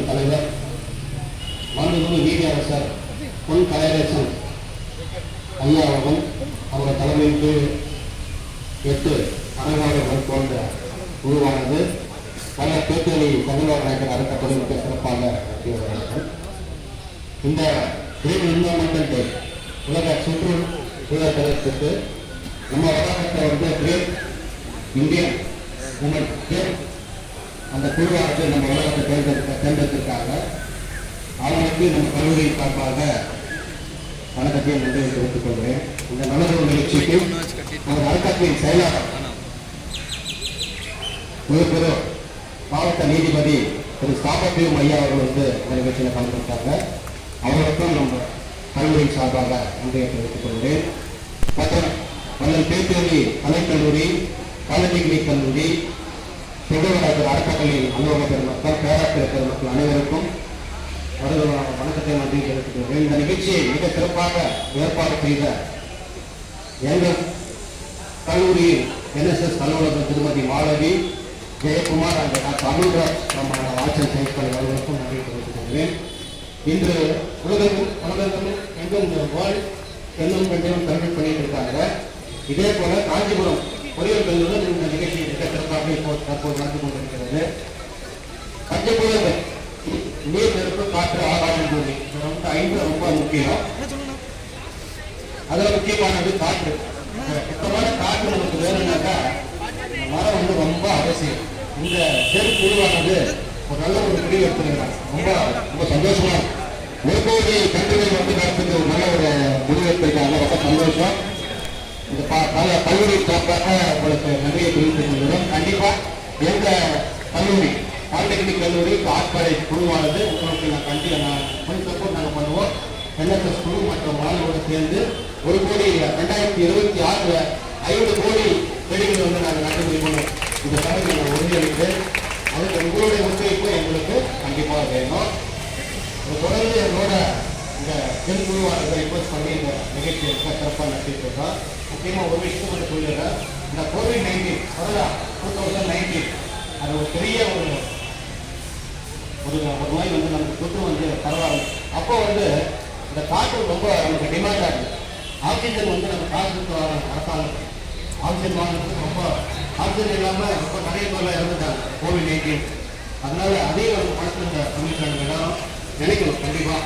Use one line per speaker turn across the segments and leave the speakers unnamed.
கழகத்தின் தலைவர். மாண்புமிகு நீதியரசர் பொன் கலையரசன் ஐயா அவர்கள் அவரது தலைமைக்கு எட்டு அறங்காவலர்கள் போன்ற குழுவானது பல பேச்சுகளை தமிழக நாயக்கர் அறக்கட்டளை மிக சிறப்பாக இந்த கிரீன் என்வரன்மெண்டல் டே உலக சுற்றுச்சூழல் தினத்திற்கு நம்ம வளாகத்தை வந்து கிரேட் இந்தியன் உமன் அந்த குழுவானது நம்ம உலகத்தை தேர்ந்தெடுக்க தேர்ந்தெடுத்திருக்காங்க. அவங்களுக்கு நம்ம கல்லூரி சார்பாக வணக்கத்தை நன்றி தெரிவித்துக் கொள்கிறேன். இந்த நல்லதொரு நிகழ்ச்சிக்கு நமது அறக்கட்டளையின் செயலாளர் உயர்திரு மாவட்ட நீதிபதி திரு சாபப்பியம் ஐயா அவர்கள் வந்து இந்த நிகழ்ச்சியில் கலந்துருக்காங்க. அவருக்கும் நம்ம கல்லூரி சார்பாக நன்றியை தெரிவித்துக் கொள்கிறேன். மற்றும் மன்னன் பேத்தேரி கலைக்கல்லூரி பாலிடெக்னிக் கல்லூரி சுகவராஜர் அறக்கட்டளையின் அலுவலக பெருமக்கள் பேராசிரியர் பெருமக்கள் அனைவருக்கும் வருகிறவங்க வணக்கத்தை நன்றி தெரிவித்துக்கிறேன் இந்த நிகழ்ச்சியை மிக சிறப்பாக ஏற்பாடு செய்த எங்கள் கல்லூரியின் என்எஸ்எஸ் அலுவலகம் திருமதி மாலவி ஜெயக்குமார் அந்த தமிழ்ராஜ் நம்ம ஆட்சியர் செயற்பாளர் அலுவலகம் நன்றி தெரிவித்துக்கொள்கிறேன். இன்று உலகம் உலகம் எங்கும் வேர்ல்ட் பெண்ணும் பெண்களும் தமிழ் பண்ணிட்டு இருக்காங்க. இதே போல காஞ்சிபுரம் பொறியியல் கல்லூரியில் இந்த நிகழ்ச்சி மிக சிறப்பாக இப்போ தற்போது நடந்து கொண்டிருக்கிறது. பஞ்சபூதங்கள் நீர் நெருப்பு காற்று ஆகாயம் பூமி. ரொம்ப ஐந்து ரொம்ப முக்கியம். அதுல முக்கியமானது காற்று. சுத்தமான காற்று நமக்கு வேணும்னாக்கா மரம் வந்து ரொம்ப அவசியம். இந்த செல் குழுவானது ஒரு நல்ல ஒரு முடிவு எடுத்துருக்கிறாங்க ரொம்ப ரொம்ப சந்தோஷமா இருக்கு. ஒரு கோடி கண்டுகள் வந்து நடத்துக்கு ஒரு நல்ல ஒரு முடிவு எடுத்திருக்காங்க. ரொம்ப சந்தோஷம். இந்த கல்லூரி சார்பாக உங்களுக்கு நன்றியை தெரிவித்துக் கொள்கிறோம். கண்டிப்பா எங்க கல்லூரி பாலிடெக்னிக் கல்லூரி கார்பரேட் குழுவானது உங்களுக்கு நான் கண்டிப்பாக நான் ஃபுல் சப்போர்ட் நாங்கள் பண்ணுவோம். என்எஸ்எஸ் குழு மற்றும் மாணவர்களோடு சேர்ந்து ஒரு கோடி ரெண்டாயிரத்தி இருபத்தி ஆறுல ஐந்து கோடி செடிகள் வந்து நாங்கள் நடைமுறை பண்ணுவோம் இந்த தலைமை நாங்கள் உறுதியளித்து அதுக்கு உங்களுடைய ஒத்துழைப்பு எங்களுக்கு கண்டிப்பாக வேணும். தொடர்ந்து என்னோட இந்த பெண் குழுவானது ரிக்வஸ்ட் பண்ணி இந்த நிகழ்ச்சியை ரொம்ப சிறப்பாக நடத்திட்டு இருக்கோம் முக்கியமாக ஒரு விஷயம் மட்டும் சொல்லிடுறேன். இந்த COVID nineteen corona two thousand nineteen அது ஒரு பெரிய ஒரு ஒரு ஒரு நோய் வந்து நமக்கு தொற்று வந்து பரவாயில்ல அப்போ வந்து இந்த காற்று ரொம்ப நமக்கு டிமாண்ட் ஆகுது ஆக்சிஜன் வந்து நம்ம காசு கொடுத்து அரசாங்கம். ஆக்சிஜன் வாங்குறதுக்கு ரொம்ப ஆக்சிஜன் இல்லாமல் ரொம்ப நிறைய பேர்லாம் இறந்துட்டாங்க கோவிட் நைன்டீன் அதனால அதே ஒரு பணத்தில் இந்த தமிழ்நாடு எல்லாரும் நினைக்கணும் கண்டிப்பாக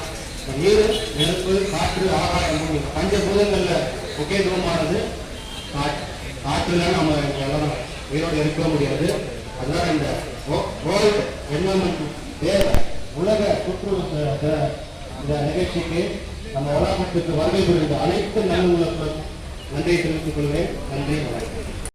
நீர் நெருப்பு காற்று ஆகாயம் பஞ்ச பூதங்களில் முக்கியத்துவமானது காற்று காற்றுல நம்ம எல்லாம் உயிரோடு இருக்க முடியாது. அதனால இந்த வேர்ல்ட் என்வரன்மெண்ட் தேவை. உலக சுற்றுலா இந்த நிகழ்ச்சிக்கு நம்ம வளாகத்துக்கு வருகை புரிந்த அனைத்து நல்லுள்ளங்களுக்கும் நன்றியை தெரிவித்துக் கொள்வேன் நன்றி வணக்கம்.